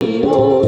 অশ্রু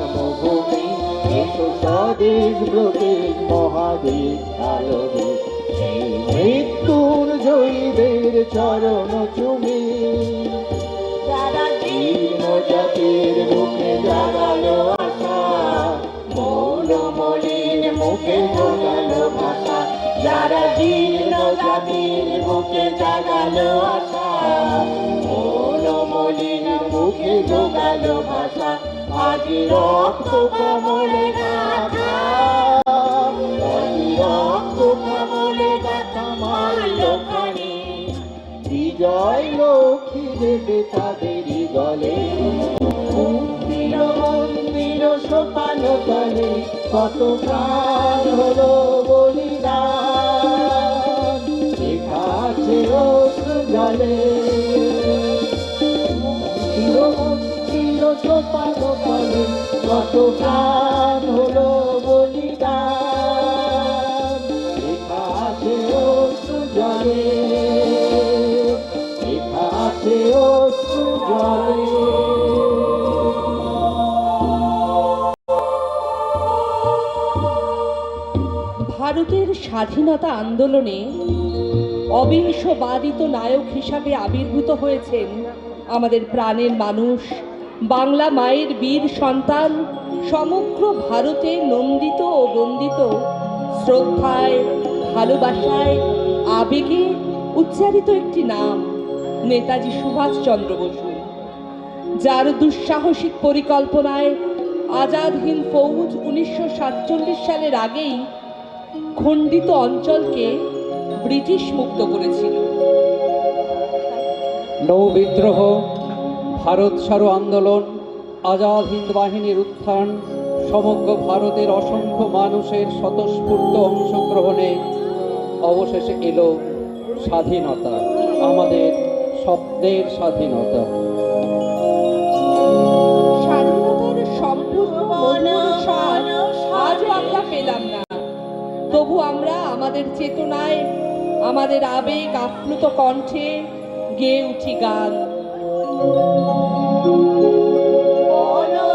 জন্মভূমি এসো স্বদেশ ব্রতের মহাদেশ আলোকে। সেই মৃত্যুর জয়ীদের চরণ চুমি। জাতির মুখে জাগালো আশা মৌল মলিন মুখে জোগালো ভাষা যারা জীর্ণ জাতির বুকে জাগালো আশা মৌল মলিন মুখে জোগালো ভাষা আজ রক্ত কমলে গাথা আজ রক্ত কমলে গাথা মারল খানি বিজয় লক্ষ্মী দেবে তাদেরই গলে মন্দির মন্দির, সোপান তলে। কত প্রাণ হলো ভারতের স্বাধীনতা আন্দোলনে অবিংশবাদিত নায়ক হিসাবে আবির্ভূত হয়েছেন আমাদের প্রাণের মানুষ, বাংলা মায়ের বীর সন্তান, সমগ্র ভারতে নন্দিত ও বন্দিত, শ্রদ্ধায়, ভালোবাসায়, আবেগে উচ্চারিত একটি নাম, নেতাজি সুভাষচন্দ্র বসু। যার দুঃসাহসিক পরিকল্পনায় আজাদ হিন্দ ফৌজ উনিশশো সাতচল্লিশ সালের আগেই খণ্ডিত অঞ্চলকে ব্রিটিশ মুক্ত করেছিল। নৌ বিদ্রোহ, ভারত ছাড়ো আন্দোলন, আজাদ হিন্দ বাহিনীর উত্থান, সমগ্র ভারতের অসংখ্য মানুষের স্বতঃস্ফূর্ত অংশগ্রহণে অবশেষে এলো স্বাধীনতা, আমাদের স্বপ্নের স্বাধীনতা। তবু আমরা আমাদের চেতনায়, আমাদের আবেগ আপ্লুত কণ্ঠে গেয়ে উঠি গান। বলো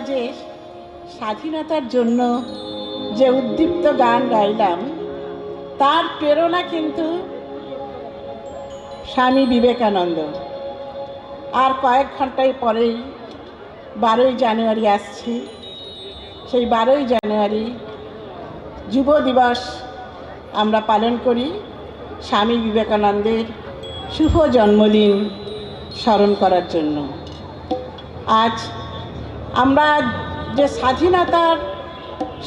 যে স্বাধীনতার জন্য যে উদ্দীপ্ত গান গাইলাম, তার প্রেরণা কিন্তু স্বামী বিবেকানন্দ। আর কয়েক ঘন্টায় পরেই বারোই জানুয়ারি আসছে। সেই বারোই জানুয়ারি যুব দিবস আমরা পালন করি। স্বামী বিবেকানন্দের শুভ জন্মদিন স্মরণ করার জন্য। আজ আমরা যে স্বাধীনতার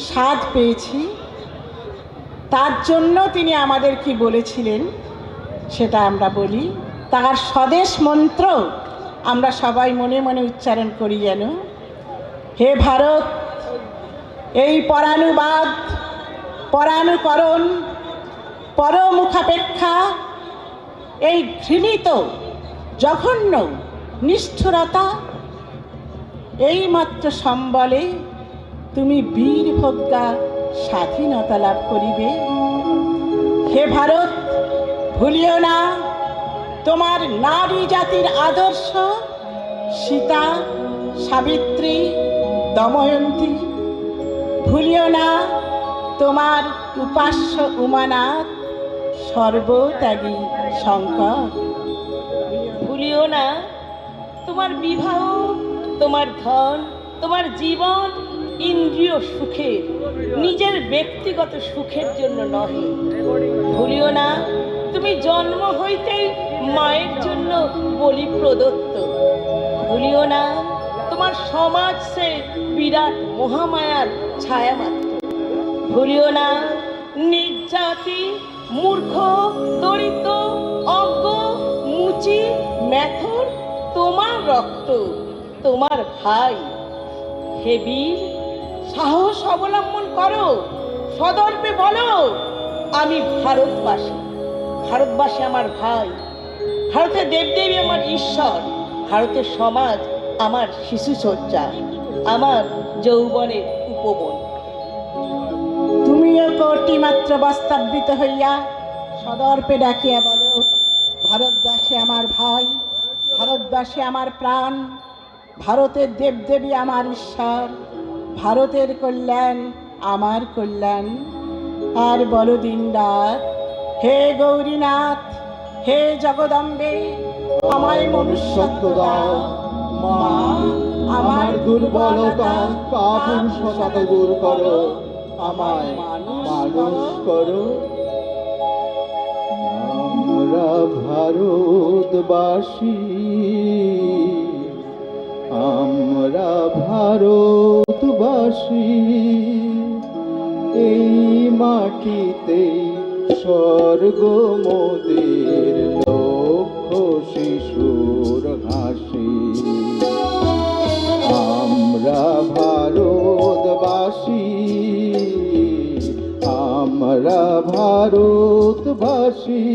স্বাদ পেয়েছি, তার জন্য তিনি আমাদের কি বলেছিলেন সেটা আমরা বলি, তার স্বদেশ মন্ত্র আমরা সবাই মনে মনে উচ্চারণ করি যেন, হে ভারত, এই পরানুবাদ, পরানুকরণ, পরমুখাপেক্ষা, এই ঘৃণিত, জঘন্য, নিষ্ঠুরতা এইমাত্র সম্বলে তুমি বীর ভোগ্যা স্বাধীনতা লাভ করিবে। হে ভারত, ভুলিও না, তোমার নারী জাতির আদর্শ সীতা, সাবিত্রী, দময়ন্তী। ভুলিও না, তোমার উপাস্য উমানাথ, সর্বত্যাগী শঙ্কর। ভুলিও না, তোমার বিবাহ তোমার ধন, তোমার জীবন ইন্দ্রিয় সুখের, নিজের ব্যক্তিগত সুখের জন্য নহে। ভুলিও না, তুমি জন্ম হইতেই মায়ের জন্য বলি প্রদত্ত। ভুলিও না, তোমার সমাজ সে বিরাট মহামায়ার ছায়া মাত্র ভুলিও না নির্যাতি মূর্খ, দরিদ্র, অজ্ঞ, মুচি মেথর তোমার রক্ত। তোমার ভাই। হে বীর, সাহস অবলম্বন করো, সদর্পে বলো, আমি ভারতবাসী। ভারতবাসী আমার ভাই, ভারতের দেবদেবী আমার ঈশ্বর, ভারতের সমাজ আমার শিশু শিশুসজ্জা আমার যৌবনের উপবন। তুমিও কোটি মাত্র বস্তাবৃত হইয়া সদর্পে ডাকিয়া বলো, ভারতবাসী আমার ভাই, ভারতবাসী আমার প্রাণ ভারতের দেবদেবী আমার ঈশ্বর, ভারতের কল্যাণ আমার কল্যাণ। আর বলো দিনরাত হে গৌরীনাথ, হে জগদম্বে, আমায় মনুষ্যত্ব দাও মা, আমার দুর্বলতা কাপুরুষতা দূর করো, আমায় মানুষ করো। আমরা ভারতবাসী। আমরা ভারতবাসী এই মাটিতে স্বর্গ মোদের লক্ষ শিশুর হাসি। আমরা ভারতবাসী আমরা ভারতবাসী।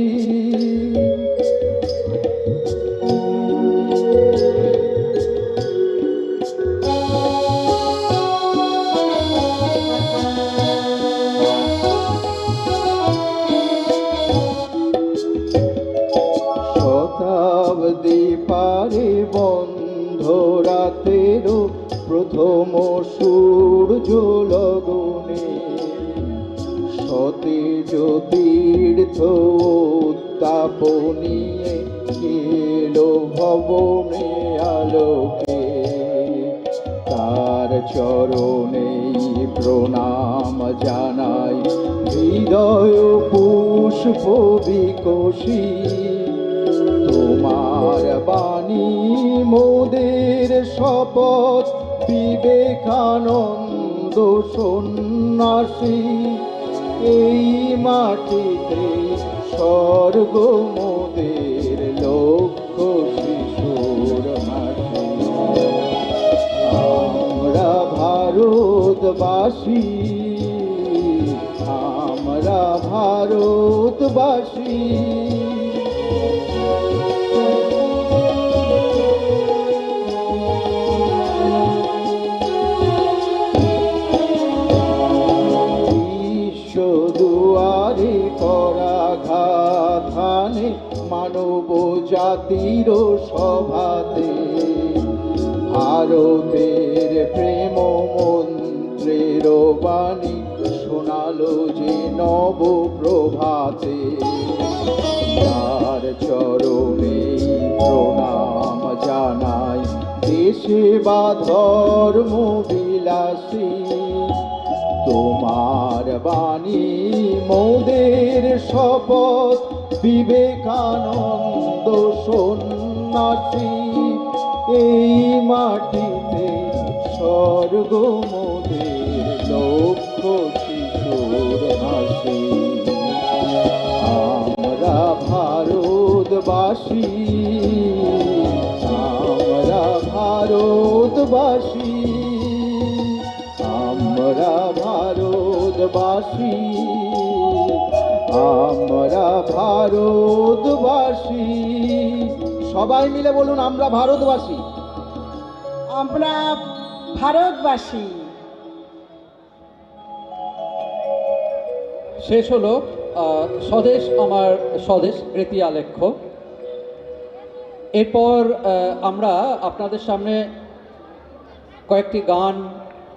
রাতেরও প্রথম সূর্য লগনে। সতেজ তীর্থ উত্তাপনিয়ে এলো ভবনে আলোকে। তার চরণে প্রণাম জানাই, হৃদয় পুষ্প বিকশী তোমার বাণী মোদের শপথ বিবেকানন্দ সন্ন্যাসী। এই মাটিতে স্বর্গ মোদের লক্ষ শিশুর আমরা ভারতবাসী আমরা ভারতবাসী। মানব জাতির সভাতে ভার ভারতের প্রেম মন্ত্রের বাণী শোনালো যে নব প্রভাতে। তার চরণে প্রণাম জানাই দেশে বা ধর্ম বিলাসী, তোমার বাণী মোদের শপথ বিবেকানন্দ সন্ন্যাসী এই মাটিতে স্বর্গ হাসি। আমরা ভারতবাসী ভারতবাসী। সবাই মিলে বলুন আমরা ভারতবাসী। আমরা ভারতবাসী। শেষ হলো স্বদেশ আমার স্বদেশ কৃতি আলেখ্য এরপর আমরা আপনাদের সামনে কয়েকটি গান